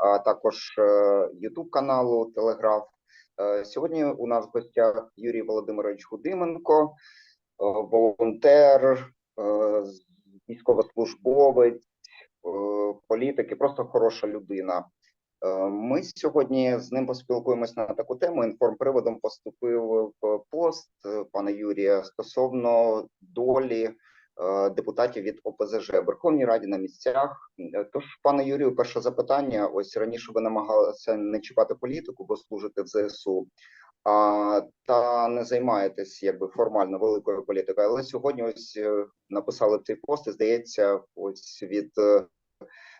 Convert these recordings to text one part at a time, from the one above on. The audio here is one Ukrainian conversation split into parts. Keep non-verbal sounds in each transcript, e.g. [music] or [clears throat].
а також Ютуб каналу Телеграф. Е, Сьогодні у нас в гостях Юрій Володимирович Гудименко, е, волонтер, е, військовослужбовець, е, політик і просто хороша людина. Е, Ми сьогодні з ним поспілкуємось на таку тему. Інформприводом поступив в пост е, пана Юрія стосовно долі е, депутатів від ОПЗЖ в Верховній Раді на місцях. Е, Тож, пане Юрію, перше запитання. Ось раніше ви намагалися не чіпати політику, бо служите в ЗСУ. А, та не займаєтесь якби формально великою політикою, але сьогодні ось е, написали цей пост. І здається, ось від е,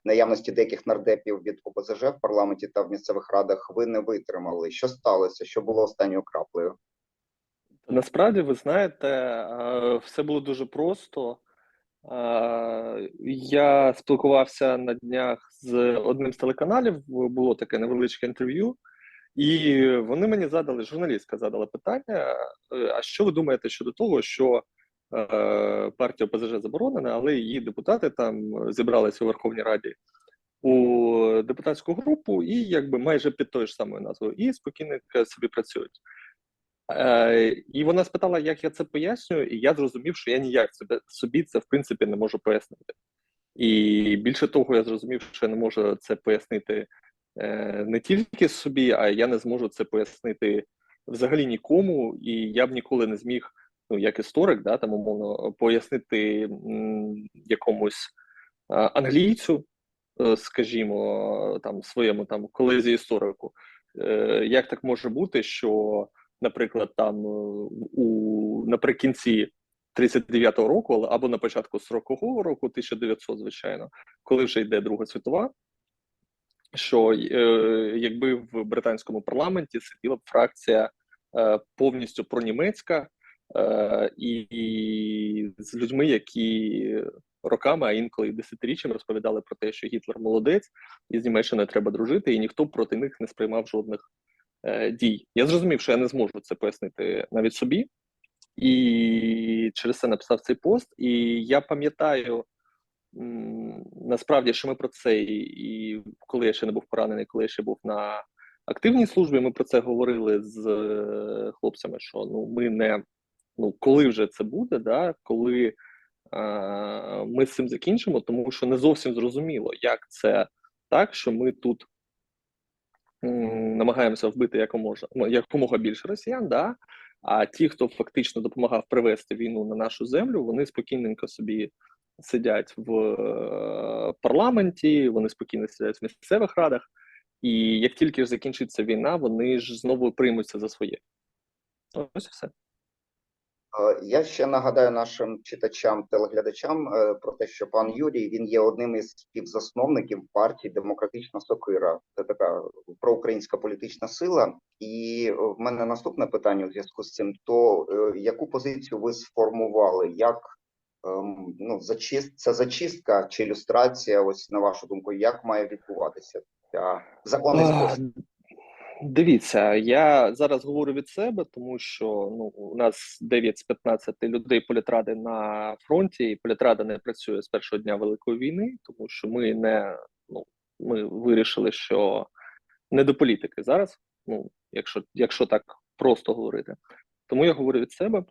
наявності деяких нардепів від ОПЗЖ в парламенті та в місцевих радах ви не витримали. Що сталося? Що було останньою краплею? Насправді, ви знаєте, е, все було дуже просто. Е, Я спілкувався на днях з одним з телеканалів, було таке невеличке інтерв'ю, і вони мені задали, журналістка задала питання: е, а що ви думаєте щодо того, що партія ОПЗЖ заборонена, але її депутати там зібралися у Верховній Раді у депутатську групу, і якби майже під тою ж самою назвою, і спокійно собі працюють. Е, І вона спитала, як я це пояснюю, і я зрозумів, що я ніяк собі це в принципі не можу пояснити. І більше того, я зрозумів, що я не можу це пояснити е, не тільки собі, а я не зможу це пояснити взагалі нікому, і я б ніколи не зміг, ну як історик, да, там умовно пояснити якомусь а, англійцю, е, скажімо, там своєму там колезі історику, е, як так може бути, що наприклад, там е, у наприкінці 39-го року, або на початку 40-го року, 1900, звичайно, коли вже йде Друга світова, що е, якби в британському парламенті сиділа б фракція е, повністю пронімецька е, і, і з людьми, які роками, а інколи і десятиріччями розповідали про те, що Гітлер молодець, і з Німеччиною треба дружити, і ніхто проти них не сприймав жодних дій. Я зрозумів, що я не зможу це пояснити навіть собі, і через це написав цей пост. І я пам'ятаю насправді, що ми про це, і, коли я ще не був поранений, коли я ще був на активній службі, ми про це говорили з е, хлопцями, що ну ми не ну коли вже це буде, да, коли е, ми з цим закінчимо, тому що не зовсім зрозуміло, як це так, що ми тут намагаємося вбити якомога, ну, якомога більше росіян, да, а ті, хто фактично допомагав привести війну на нашу землю, вони спокійненько собі сидять в е, парламенті, вони спокійно сидять в місцевих радах, і як тільки закінчиться війна, вони ж знову приймуться за своє. Ось і все. Е, Я ще нагадаю нашим читачам, телеглядачам е, про те, що пан Юрій він є одним із співзасновників партії Демократична Сокира. Це така проукраїнська політична сила. І е, в мене наступне питання у зв'язку з цим: то е, яку позицію ви сформували? Як ем, ну зачист це зачистка чи ілюстрація? Ось на вашу думку, як має відбуватися ця законний спосіб? Дивіться, я зараз говорю від себе, тому що ну у нас 9 з 15 людей політради на фронті, і політрада не працює з першого дня Великої війни, тому що ми не ну ми вирішили, що не до політики зараз. Ну, якщо якщо так просто говорити, тому я говорю від себе.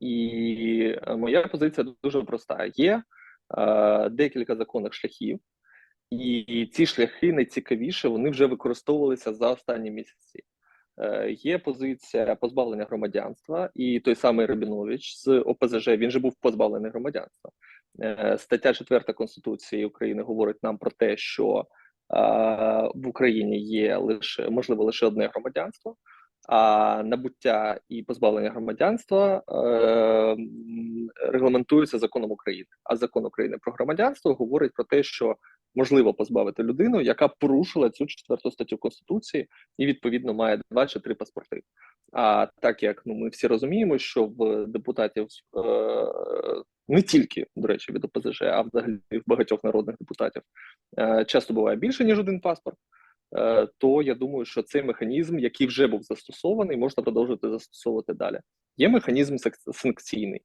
І е, моя позиція дуже проста: є е, декілька законних шляхів, і ці шляхи найцікавіше вони вже використовувалися за останні місяці. Е, Є позиція позбавлення громадянства, і той самий Рабінович з ОПЗЖ він же був позбавлений громадянства. Е, Стаття 4 Конституції України говорить нам про те, що е, в Україні є лише можливо лише одне громадянство. А набуття і позбавлення громадянства е, м, регламентується законом України. А закон України про громадянство говорить про те, що можливо позбавити людину, яка порушила цю четверту статтю конституції, і відповідно має два чи три паспорти. А так як ну ми всі розуміємо, що в депутатів е, не тільки до речі від ОПЗЖ, а взагалі в багатьох народних депутатів е, часто буває більше ніж один паспорт. Е, то я думаю, що цей механізм, який вже був застосований, можна продовжити застосовувати далі. Є механізм санкційний.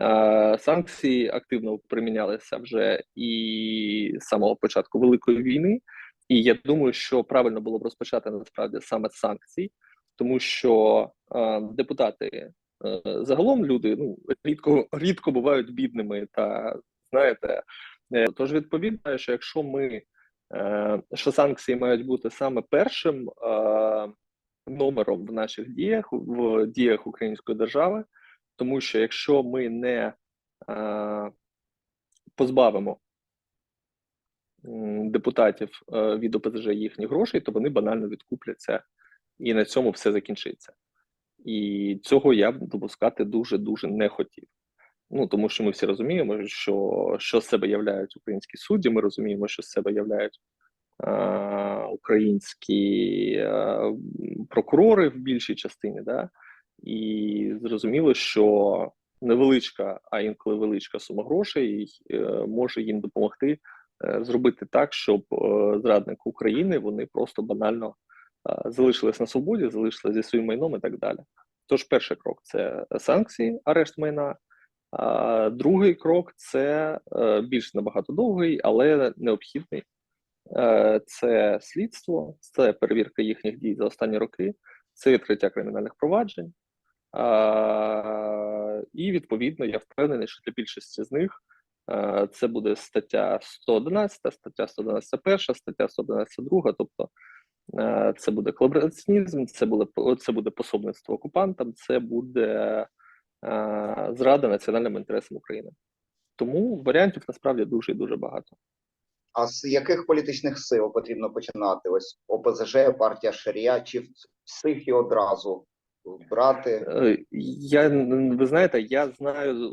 Е, Санкції активно примінялися вже і з самого початку Великої війни, І я думаю, що правильно було б розпочати насправді саме з санкцій, тому що е, депутати е, загалом люди ну рідко рідко бувають бідними та знаєте. е, Тож відповідно, що якщо ми що санкції мають бути саме першим е, номером в наших діях в діях української держави, тому що якщо ми не е, позбавимо депутатів е, від ОПЗЖ їхніх грошей, то вони банально відкупляться, і на цьому все закінчиться. І цього я б допускати дуже дуже не хотів. Ну тому що ми всі розуміємо, що що з себе являють українські судді. Ми розуміємо, що з себе являють е, українські е, прокурори в більшій частині, да? і зрозуміло, що невеличка, а інколи величка сума грошей е, може їм допомогти е, зробити так, щоб е, зрадники України вони просто банально е, залишились на свободі, залишились зі своїм майном і так далі. Тож, перший крок це санкції, арешт майна. Другий крок це е, більш набагато довгий, але необхідний. Е, це слідство, це перевірка їхніх дій за останні роки, це відкриття кримінальних проваджень. І відповідно я впевнений, що для більшості з них е, це буде стаття 111, стаття 111 стаття 111 тобто е, це буде колабораціонізм, це буде це буде пособництво окупантам, це буде зрада національним інтересам України. Тому варіантів насправді дуже і дуже багато. А з яких політичних сил потрібно починати? Ось ОПЗЖ, партія Шарія, чи всіх і одразу брати? Е, Я ви знаєте, я знаю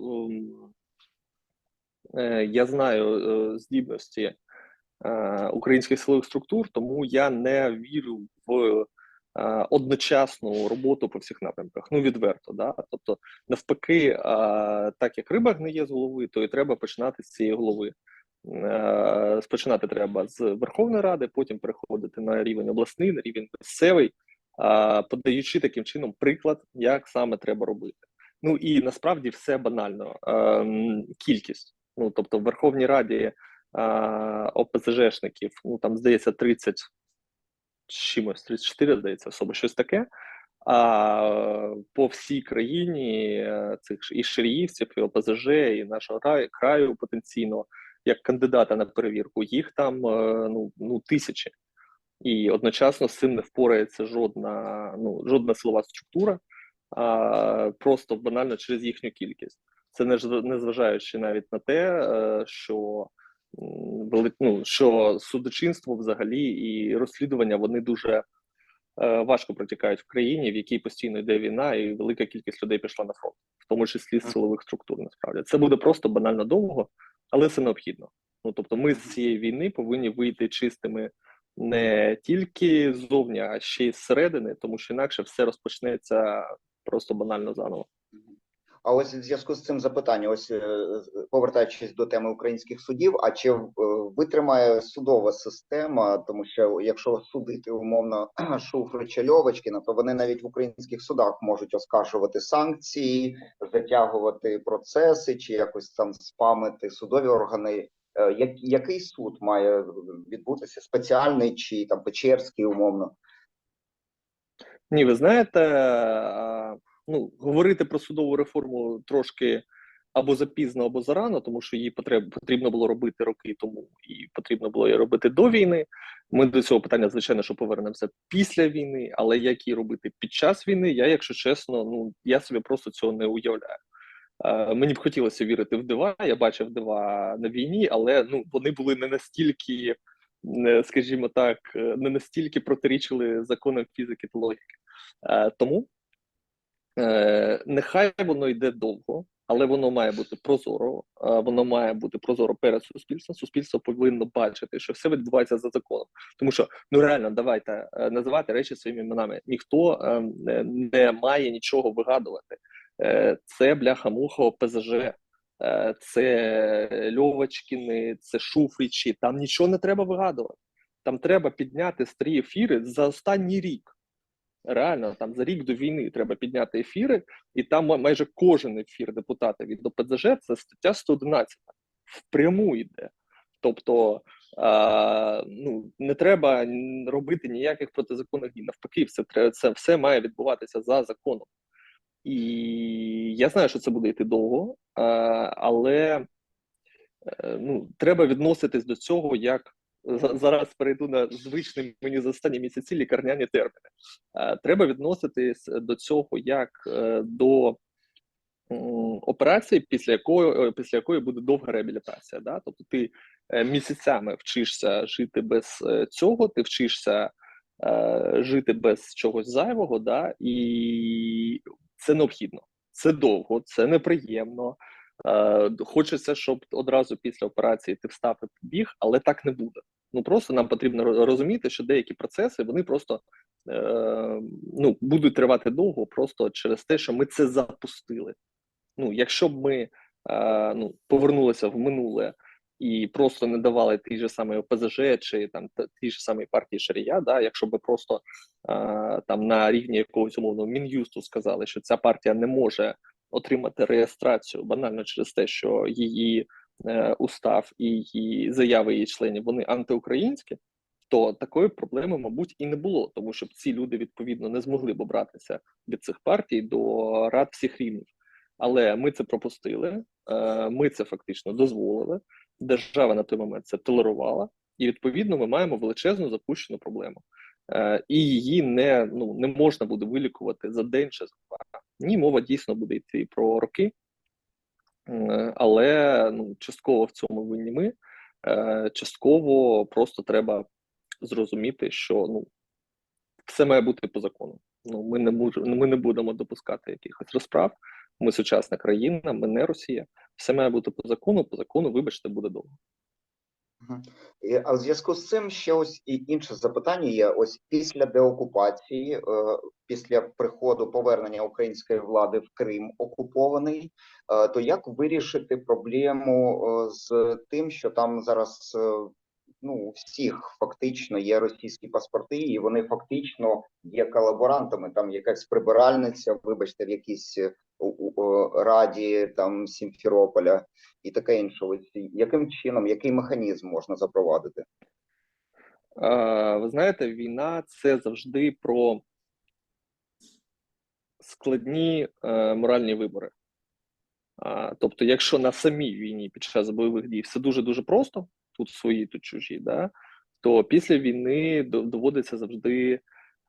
е, я знаю е, здібності е, українських силових структур, тому я не вірю в е, одночасну роботу по всіх напрямках. Ну відверто, да. Тобто, навпаки, е, так як риба гниє з голови, то і треба починати з цієї голови. Е, Спочинати треба з Верховної Ради, потім переходити на рівень обласний, на рівень місцевий, подаючи таким чином приклад, як саме треба робити. Ну і насправді все банально. Ем, Кількість. Ну тобто, в Верховній Раді ОПЗЖшників, ну там здається, 30 чимось, 34, здається, особо щось таке. А по всій країні е, цих і ширіївців, і ОПЗЖ, і нашого краю, потенційно, як кандидата на перевірку, їх там е, ну, ну тисячі і одночасно з цим не впорається жодна ну жодна силова структура, а просто банально через їхню кількість. Це не незважаючи навіть на те, е, що ну, що судочинство взагалі і розслідування вони дуже е, важко протікають в країні, в якій постійно йде війна, і велика кількість людей пішла на фронт, в тому числі з силових структур. Насправді це буде просто банально довго, але це необхідно. Ну тобто, ми з цієї війни повинні вийти чистими не тільки ззовні, а ще й зсередини, тому що інакше все розпочнеться просто банально заново. А ось в зв'язку з цим запитання, ось е, повертаючись до теми українських судів, а чи е, витримає судова система, тому що якщо судити умовно [clears throat] Шуфрича Льовочкіна, то вони навіть в українських судах можуть оскаржувати санкції, затягувати процеси чи якось там спамити судові органи. Е, як, який суд має відбутися? Спеціальний чи там Печерський, умовно? Ні, ви знаєте, ну говорити про судову реформу трошки або запізно, або зарано, тому що її потреб, потрібно було робити роки тому, і потрібно було її робити до війни. Ми до цього питання, звичайно, що повернемося після війни, але як її робити під час війни, я, якщо чесно, ну я собі просто цього не уявляю. Мені б хотілося вірити в дива. Я бачив дива на війні, але ну вони були не настільки, скажімо так, не настільки протирічили законам фізики та логіки. Тому нехай воно йде довго, але воно має бути прозоро. Воно має бути прозоро перед суспільством. Суспільство повинно бачити, що все відбувається за законом. Тому що ну реально давайте називати речі своїми іменами. Ніхто не має нічого вигадувати. Е, це бляха-муха ОПЗЖ, е, це Льовочкіни, це Шуфричі. Там нічого не треба вигадувати. Там треба підняти старі ефіри за останній рік. Реально, там за рік до війни треба підняти ефіри, і там майже кожен ефір депутата від ОПЗЖ це стаття 111 впряму йде. Тобто А, ну, не треба робити ніяких протизаконних дій. Навпаки, все це все має відбуватися за законом. І я знаю, що це буде йти довго, а, але е, ну, треба відноситись до цього як зараз перейду на звичні мені за останні місяці лікарняні терміни. Е, Треба відноситись до цього як е, до операції, після якої, е, після якої буде довга реабілітація. Да? Тобто ти місяцями вчишся жити без цього, ти вчишся жити без чогось зайвого, да? і це необхідно. Це довго, це неприємно. Хочеться, щоб одразу після операції ти встав і побіг, але так не буде. Ну просто нам потрібно розуміти, що деякі процеси вони просто е, ну, будуть тривати довго, просто через те, що ми це запустили. Ну, якщо б ми е, ну, повернулися в минуле і просто не давали ті ж самі ОПЗЖ чи там ті ж самі партії Шарія, да, якщо б просто е, там на рівні якогось умовного мін'юсту сказали, що ця партія не може отримати реєстрацію банально через те, що її устав і її заяви її членів вони антиукраїнські, то такої проблеми, мабуть, і не було, тому що ці люди відповідно не змогли б обратися від цих партій до рад всіх рівнів. Але ми це пропустили, е, ми це фактично дозволили. Держава на той момент це толерувала, і відповідно ми маємо величезну запущену проблему. Е, І її не, ну, не можна буде вилікувати за день чи за два. Ні, мова дійсно буде йти про роки, Е, але ну, частково в цьому винні ми. Е, Частково просто треба зрозуміти, що ну, все має бути по закону. Ну, ми не можемо, ми не будемо допускати якихось розправ. Ми сучасна країна, ми не Росія. Все має бути по закону. По закону, вибачте, буде довго. А в зв'язку з цим ще ось і інше запитання є: ось після деокупації, е, після приходу повернення української влади в Крим окупований, е, то як вирішити проблему е, з тим, що там зараз ну у всіх фактично є російські паспорти, і вони фактично є колаборантами? Там якась прибиральниця, вибачте, в якійсь е, раді там Сімферополя і таке інше. Яким чином, який механізм можна запровадити? Ви знаєте, війна це завжди про складні е, моральні вибори. Тобто, якщо на самій війні під час бойових дій все дуже дуже просто, тут свої, тут чужі, да, то після війни доводиться завжди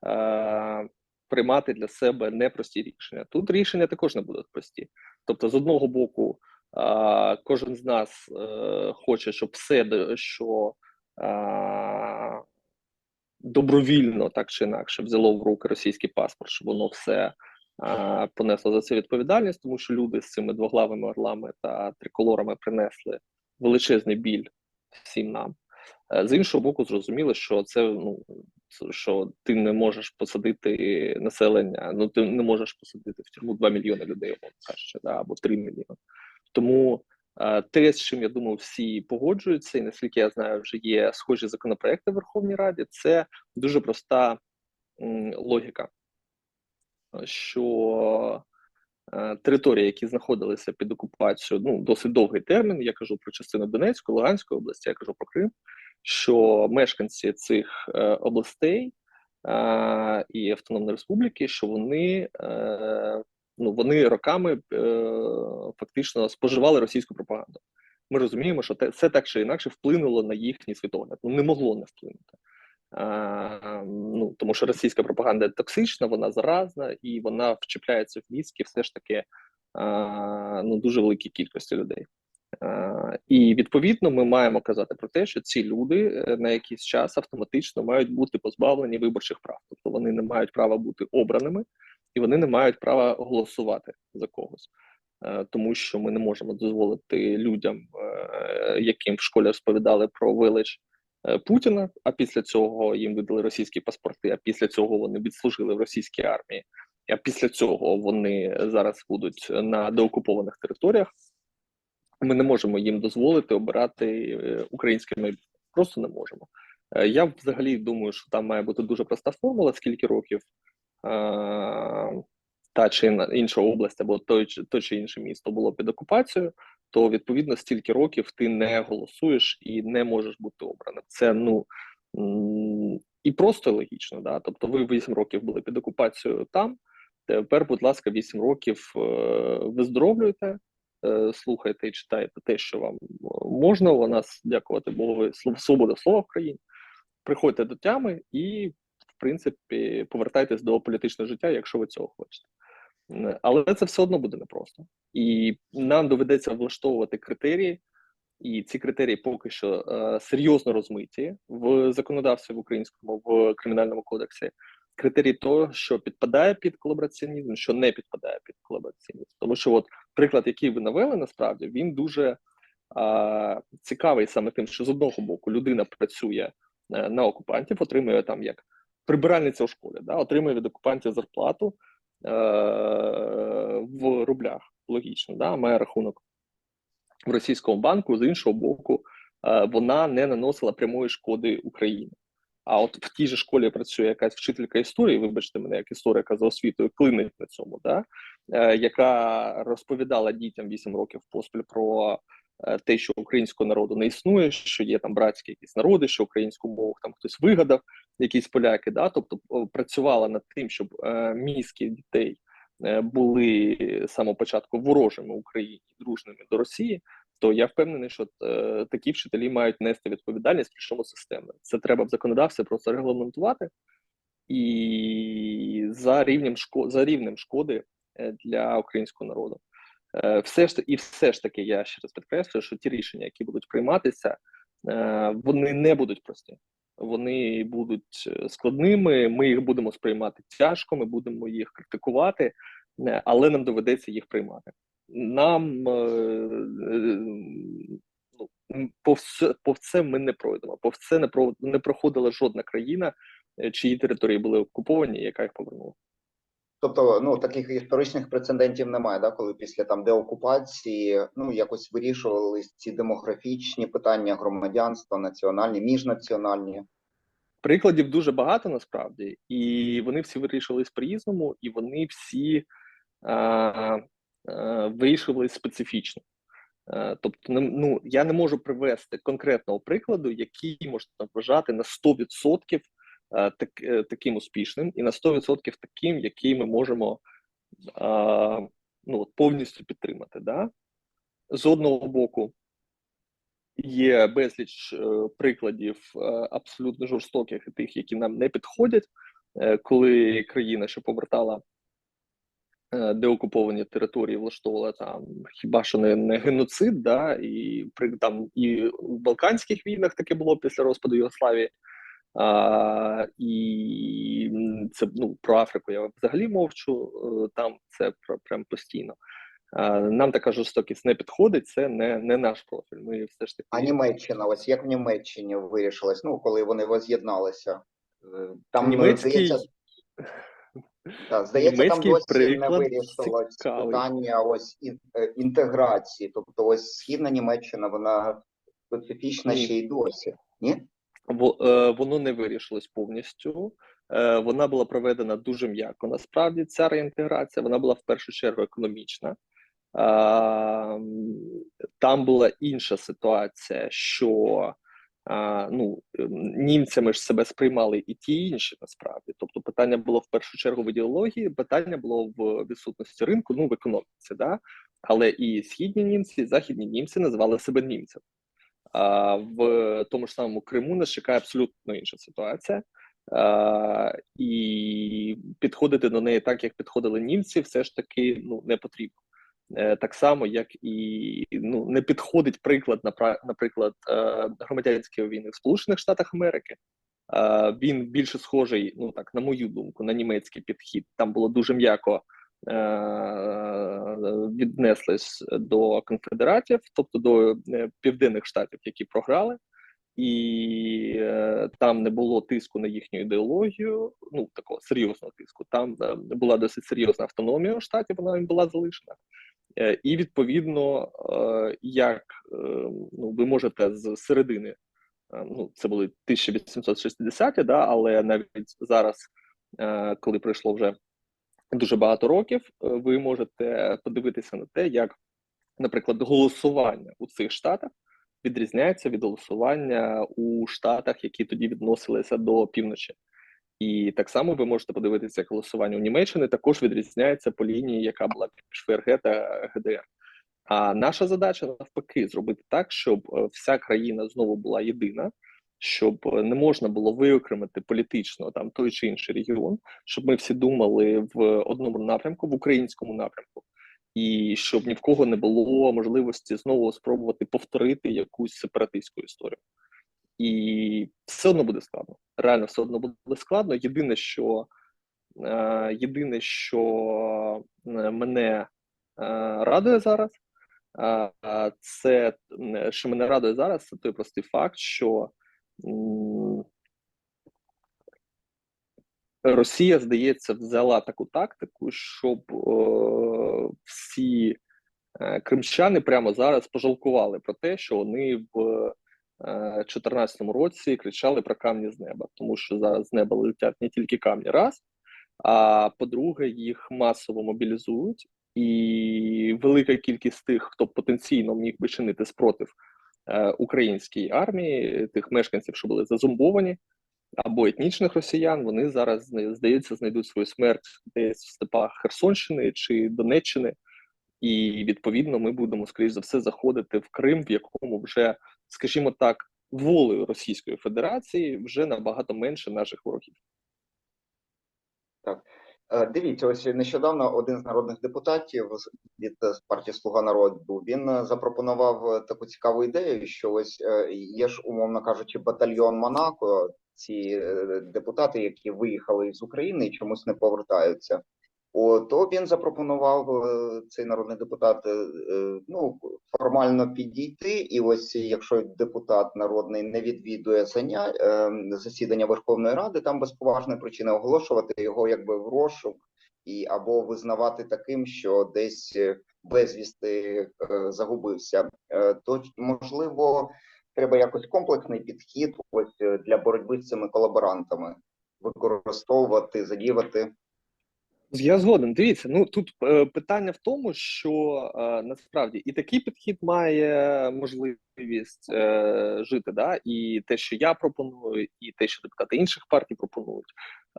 е, приймати для себе непрості рішення. Тут рішення також не будуть прості. Тобто, з одного боку, е, кожен з нас е, хоче, щоб все, що е, добровільно, так чи інакше, взяло в руки російський паспорт, щоб воно все а, понесло за це відповідальність, тому що люди з цими двоглавими орлами та триколорами принесли величезний біль всім нам. Е, З іншого боку, зрозуміло, що це ну що ти не можеш посадити населення, ну ти не можеш посадити в тюрму 2 мільйони людей, кажучи, да, або 3 мільйони. Тому е, те, з чим я думаю, всі погоджуються, і наскільки я знаю, вже є схожі законопроекти в Верховній Раді. Це дуже проста логіка, що території, які знаходилися під окупацією, ну досить довгий термін. Я кажу про частину Донецької, Луганської області, я кажу про Крим. Що мешканці цих е, областей е, і Автономної Республіки, що вони е, ну вони роками е, фактично споживали російську пропаганду. Ми розуміємо, що те, це так чи інакше вплинуло на їхній світогляд. Ну не могло не вплинути. А, ну, тому що російська пропаганда токсична, вона заразна і вона вчіпляється в мізки все ж таки ну, дуже великій кількості людей. А, і відповідно ми маємо казати про те, що ці люди е, на якийсь час автоматично мають бути позбавлені виборчих прав, тобто вони не мають права бути обраними і вони не мають права голосувати за когось. Е, Тому що ми не можемо дозволити людям, е, яким в школі розповідали про велич е, Путіна, а після цього їм видали російські паспорти, а після цього вони відслужили в російській армії, а після цього вони зараз будуть на деокупованих територіях. Ми не можемо їм дозволити обирати е, українське майбутнє. Просто не можемо. Е, Я взагалі думаю, що там має бути дуже проста формула, скільки років е, та чи ін- інша область або той, то чи інше місто було під окупацією. То відповідно стільки років ти не голосуєш і не можеш бути обраним. Це ну і просто логічно. Да? Тобто, ви 8 років були під окупацією там. Тепер, будь ласка, 8 років е, виздоровлюєте, е, слухайте і читаєте те, що вам можна. У нас, дякувати Богу, слов- свобода слова в країні. Приходьте до тями і, в принципі, повертайтесь до політичного життя, якщо ви цього хочете. Але це все одно буде непросто. І нам доведеться влаштовувати критерії, і ці критерії поки що е, серйозно розмиті в законодавстві в українському в кримінальному кодексі. Критерії того, що підпадає під колабораціонізм, що не підпадає під колабораціонізм. Тому що, от приклад, який ви навели, насправді він дуже е, цікавий саме тим, що з одного боку людина працює е, на окупантів, отримує там як прибиральниця у школі, да, отримує від окупантів зарплату в рублях. Логічно, да, має рахунок в російському банку. З іншого боку, е, вона не наносила прямої шкоди Україні. А от в тій же школі працює якась вчителька історії, вибачте мене, як історика за освітою, клинить на цьому, да? е, яка розповідала дітям 8 років поспіль про е, те, що українського народу не існує, що є там братські якісь народи, що українську мову там хтось вигадав, якісь поляки. Да? Тобто працювала над тим, щоб е, мізки дітей е, були з самого початку ворожими Україні, дружними до Росії то я впевнений, що е, такі вчителі мають нести відповідальність причому системно. Це треба в законодавстві просто регламентувати і за рівнем шко за рівнем шкоди е, для українського народу. Е, все ж і все ж таки, я ще раз підкреслюю, що ті рішення, які будуть прийматися, е, вони не будуть прості. Вони будуть е, складними. Ми їх будемо сприймати тяжко, ми будемо їх критикувати, але нам доведеться їх приймати нам е, е, ну, це ми не пройдемо. Повз це не про не проходила жодна країна, чиї території були окуповані, яка їх повернула. Тобто, ну таких історичних прецедентів немає, да, коли після там деокупації ну якось вирішувались ці демографічні питання громадянства, національні, міжнаціональні. Прикладів дуже багато насправді, і вони всі вирішились по-різному, і вони всі а, а, вирішувались специфічно. Е, Тобто, ну я не можу привести конкретного прикладу, який можна вважати на 100% е, так, е, таким успішним, і на 100% таким, який ми можемо а, ну, повністю підтримати. Да? З одного боку, є безліч е, прикладів е, абсолютно жорстоких і тих, які нам не підходять, е, коли країна, що повертала е, деокуповані території, влаштовувала там хіба що не, не геноцид, да, і при там і в Балканських війнах таке було після розпаду Югославії. А, і це ну про Африку я взагалі мовчу. е, Там це про прям постійно. А, нам така жорстокість не підходить. Це не, не наш профіль. Ми все ж таки А Німеччина, ось як в Німеччині вирішилось, ну коли вони воз'єдналися. Е, Там е, Німецький- здається, здається, там німецький досі не вирішилось питання ось е, інтеграції. Тобто, ось східна Німеччина, вона специфічна Ні. ще й досі. Ні? Е, воно не вирішилось повністю. Е, Вона була проведена дуже м'яко. Насправді ця реінтеграція вона була в першу чергу економічна. Там була інша ситуація, що ну, ем, німцями ж себе сприймали і ті і інші насправді. Тобто, питання було в першу чергу в ідеології, питання було в відсутності ринку, ну в економіці. Да? Але і східні німці, і західні німці називали себе німцями. В тому ж самому Криму нас чекає абсолютно інша ситуація. А, і підходити до неї так, як підходили німці, все ж таки ну, не потрібно. Е, Так само, як і ну, не підходить приклад, наприклад, е, громадянської війни в Сполучених Штатах Америки. Він більше схожий, ну так, на мою думку, на німецький підхід. Там було дуже м'яко віднеслись до конфедератів, тобто до е, південних штатів, які програли, і е, там не було тиску на їхню ідеологію, ну такого серйозного тиску. Там е, була досить серйозна автономія у штаті, вона їм була залишена. Е, і відповідно, е, як е, ну, ви можете з середини, е, ну це були 1860-ті, да, але навіть зараз, е, коли пройшло вже дуже багато років, е, ви можете подивитися на те, як наприклад, голосування у цих штатах відрізняється від голосування у штатах, які тоді відносилися до півночі. І так само ви можете подивитися, як голосування у Німеччини також відрізняється по лінії, яка була між ФРГ та ГДР. А наша задача навпаки зробити так, щоб е, вся країна знову була єдина, щоб е, не можна було виокремити політично там той чи інший регіон, щоб ми всі думали в одному напрямку, в українському напрямку, і щоб ні в кого не було можливості знову спробувати повторити якусь сепаратистську історію. І все одно буде складно. Реально, все одно буде складно. Єдине, що е, єдине, що е, мене радує зараз, це що мене радує зараз, це той простий факт, що Росія, здається, взяла таку тактику, щоб е, всі е, кримчани прямо зараз пожалкували про те, що вони в 2014 році кричали про камні з неба, тому що зараз з неба летять не тільки камні, раз, а по-друге, їх масово мобілізують, і велика кількість тих, хто потенційно міг би чинити спротив е, українській армії, тих мешканців, що були зазумбовані, або етнічних росіян, вони зараз здається знайдуть свою смерть десь в степах Херсонщини чи Донеччини, і відповідно ми будемо скоріш за все заходити в Крим, в якому вже, скажімо так, волею Російської Федерації вже набагато менше наших ворогів. Е, Дивіться, ось нещодавно один з народних депутатів від е, партії Слуга народу він е, запропонував е, таку цікаву ідею, що ось е, є ж, умовно кажучи, батальйон Монако, ці е, депутати, які виїхали з України і чомусь не повертаються. То він запропонував е, цей народний депутат е, е, ну формально підійти, і ось якщо депутат народний не відвідує заня... засідання Верховної Ради, там без поважної причини оголошувати його якби в розшук і або визнавати таким, що десь безвісти загубився. То можливо, треба якось комплексний підхід ось для боротьби з цими колаборантами використовувати, задіювати. Я згоден. Дивіться, ну тут е, питання в тому, що е, насправді і такий підхід має можливість е, жити, да, і те, що я пропоную, і те, що депутати інших партій пропонують.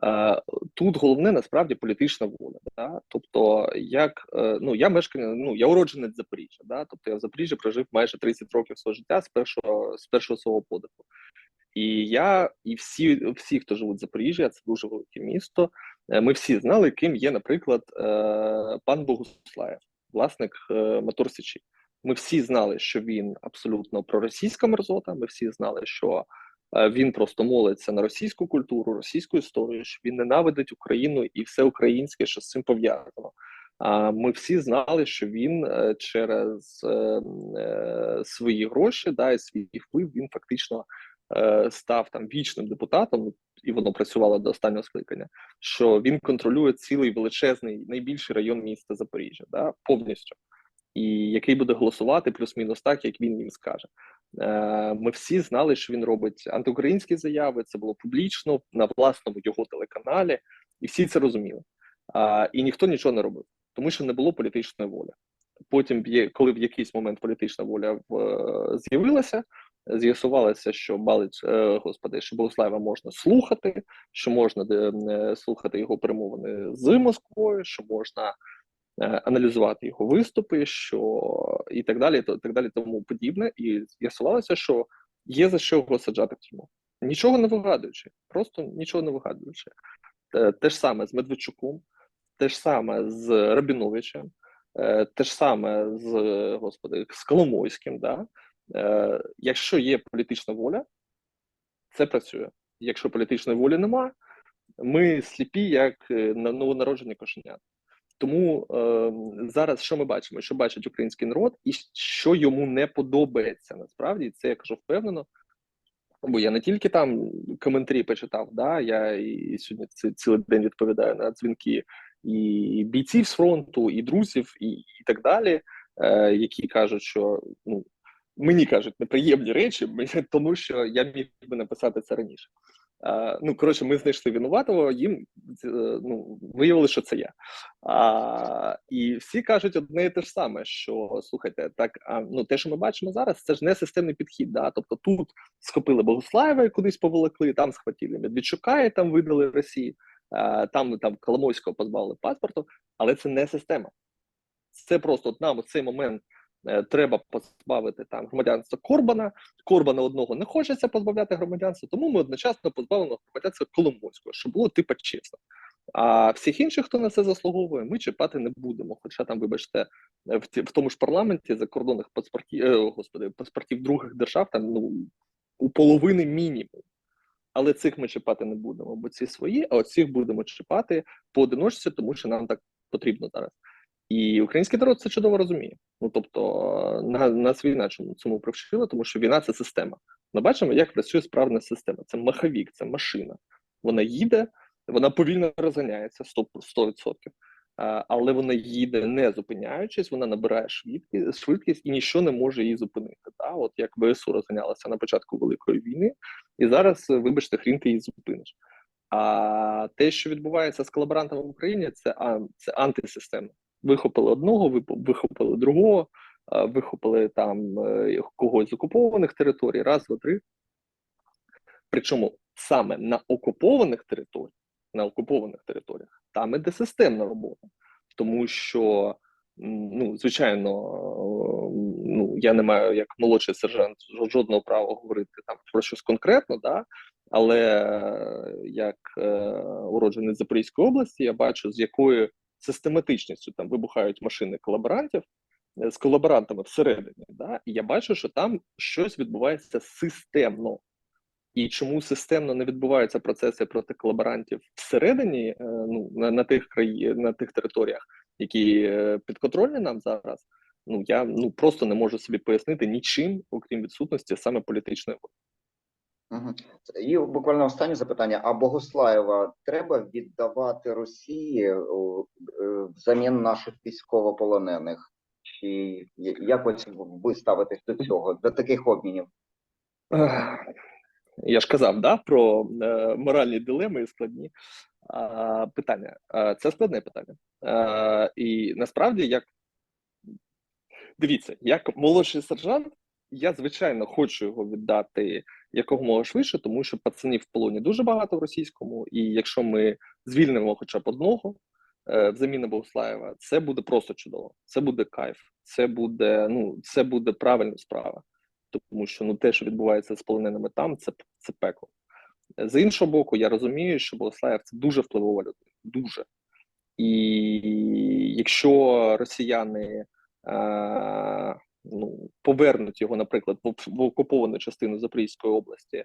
Е, тут головне насправді політична воля. Да? Тобто, як е, ну я мешкаю, ну я уродженець Запоріжжя, да? тобто я в Запоріжжі прожив майже 30 років свого життя з першого з першого свого подиху. І я, і всі, всі, хто живуть в Запоріжжі, це дуже велике місто. Е, Ми всі знали, ким є, наприклад, е, пан Богуслаєв, власник е, Мотор Січі. Ми всі знали, що він абсолютно проросійська мерзота. Ми всі знали, що він просто молиться на російську культуру, російську історію, що він ненавидить Україну і все українське, що з цим пов'язано. А ми всі знали, що він через е, е, свої гроші, да, і свій вплив він фактично став там вічним депутатом, і воно працювало до останнього скликання. Що він контролює цілий величезний найбільший район міста Запоріжжя, да, повністю, і який буде голосувати плюс-мінус так, як він їм скаже. Е, Ми всі знали, що він робить антиукраїнські заяви. Це було публічно на власному його телеканалі, і всі це розуміли. І ніхто нічого не робив, тому що не було політичної волі. Потім, коли в якийсь момент політична воля е, з'явилася, з'ясувалося, що Балич, е, господи, що Богуслаєва можна слухати, що можна е, слухати його перемовини з Москвою, що можна е, аналізувати його виступи, що і так далі, то так далі, тому подібне. І з'ясувалося, що є за що його саджати в тюрму. Нічого не вигадуючи, просто нічого не вигадуючи. Те, ж саме з Медведчуком, те ж саме з Рабіновичем, те ж саме з господи, з Коломойським. Да? Е, Якщо є політична воля, це працює. Якщо політичної волі нема, ми сліпі, як е, на новонароджені кошенята. Тому е, зараз що ми бачимо? Що бачить український народ, і що йому не подобається насправді, це я кажу впевнено. Бо я не тільки там коментарі почитав, да, я і сьогодні ці- цілий день відповідаю на дзвінки і бійців з фронту, і друзів, і, і так далі, е, які кажуть, що ну, мені кажуть неприємні речі, [laughs] тому що я міг би написати це раніше. А, ну, коротше, ми знайшли винуватого, їм е, ну, виявили, що це я. А, і всі кажуть одне і те ж саме: що слухайте, так а, ну те, що ми бачимо зараз, це ж не системний підхід. Да? Тобто тут схопили Богуслаєва і кудись поволокли, там схватили Медведчука і там видали Росії, а, там, там Коломойського позбавили паспорту, але це не система. Це просто от нам у цей момент треба позбавити там громадянства Корбана. Корбана одного не хочеться позбавляти громадянства, тому ми одночасно позбавимо громадянства Коломойського, щоб було типа чесно. А всіх інших, хто на це заслуговує, ми чіпати не будемо. Хоча там, вибачте, е, в, ті- в тому ж парламенті закордонних паспортів, е, господи, паспортів других держав там ну у половини мінімум. Але цих ми чіпати не будемо, бо ці свої, а от цих будемо чіпати поодиночці, тому що нам так потрібно зараз. І український народ це чудово розуміє. Ну тобто, е, на, нас війна чому цьому привчила, тому що війна це система. Ми бачимо, як працює справна система. Це маховік, це машина. Вона їде, вона повільно розганяється 100%, 100%. Але вона їде не зупиняючись, вона набирає швидкість, швидкість і нічого не може її зупинити. Да? От як ВСУ розганялася на початку Великої війни, і зараз, е, вибачте, хрін ти її зупиниш. А те, що відбувається з колаборантами в Україні, це, це антисистема. Вихопили одного, вихопили другого, вихопили там е, когось з окупованих територій, раз, два, три. Причому саме на окупованих територіях, на окупованих територіях, там іде системна робота, тому що, ну, звичайно, е, ну, я не маю як молодший сержант жодного права говорити там про щось конкретно, да? але е, як е, уроджений Запорізької області, я бачу, з якою систематичністю там вибухають машини колаборантів е, з колаборантами всередині. Да? І я бачу, що там щось відбувається системно. І чому системно не відбуваються процеси проти колаборантів всередині, е, ну на, на тих краї, на тих територіях, які е, підконтрольні нам зараз, ну я ну просто не можу собі пояснити нічим, окрім відсутності саме політичної воли. Мгм. І буквально останнє запитання: а Богуслаєва треба віддавати Росії е, взамін наших військовополонених? Чи якось ви ставитесь до цього, до таких обмінів? Я ж казав, да, про е, моральні дилеми і складні питання. Е, це складне питання. Е, і насправді, як дивіться, як молодший сержант, я звичайно хочу його віддати якомога швидше, тому що пацанів в полоні дуже багато в російському, і якщо ми звільнимо хоча б одного е, взамін на Богуслаєва, це буде просто чудово. Це буде кайф, це буде ну це буде правильна справа, тому що ну те, що відбувається з полоненими там, це це пекло. З іншого боку, я розумію, що Богуслаєв це дуже впливова людина, дуже. І якщо росіяни е, ну, повернуть його, наприклад, в, окуповану частину Запорізької області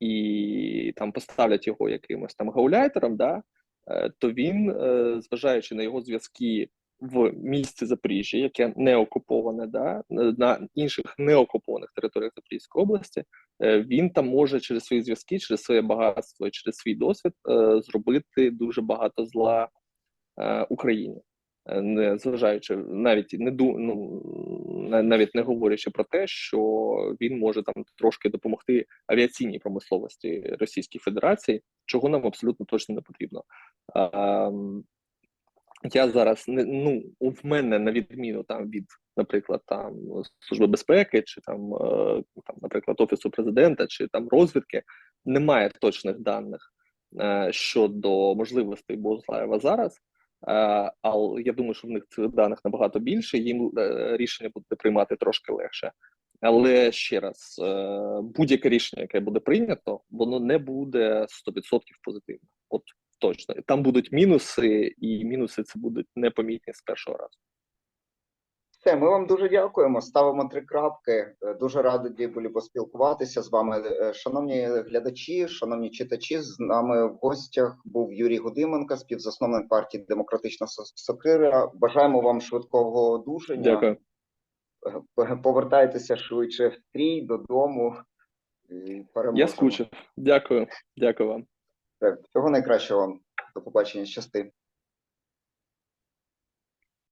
і там поставлять його якимось там гауляйтером, да, е, то він, е, зважаючи на його зв'язки в місті Запоріжжя, яке не окуповане, да, на інших неокупованих територіях Запорізької області, е, він там може через свої зв'язки, через своє багатство і через свій досвід е, зробити дуже багато зла е, Україні. Е, Не зважаючи навіть не ду, ну, на- навіть не говорячи про те, що він може там трошки допомогти авіаційній промисловості Російської Федерації, чого нам абсолютно точно не потрібно. А, я зараз не ну в мене на відміну там від, наприклад, там служби безпеки, чи там, е, там, наприклад, офісу президента, чи там розвідки, немає точних даних е, щодо можливостей Богуслаєва зараз. Е, але я думаю, що в них цих даних набагато більше. Їм е, рішення буде приймати трошки легше. Але ще раз, е, будь-яке рішення, яке буде прийнято, воно не буде 100% позитивне. От точно. Там будуть мінуси, і мінуси це будуть непомітні з першого разу. Все, ми вам дуже дякуємо. Ставимо три крапки. Е, Дуже раді були поспілкуватися з вами. Е, Шановні глядачі, шановні читачі, з нами в гостях був Юрій Гудименко, співзасновник партії Демократична Со- Сокира. Бажаємо вам швидкого одужання. Дякую. Е, Повертайтеся швидше в стрій додому. І переможемо. Я скучив. Дякую. Дякую вам. Все, Всього найкращого вам. До побачення. Щасти.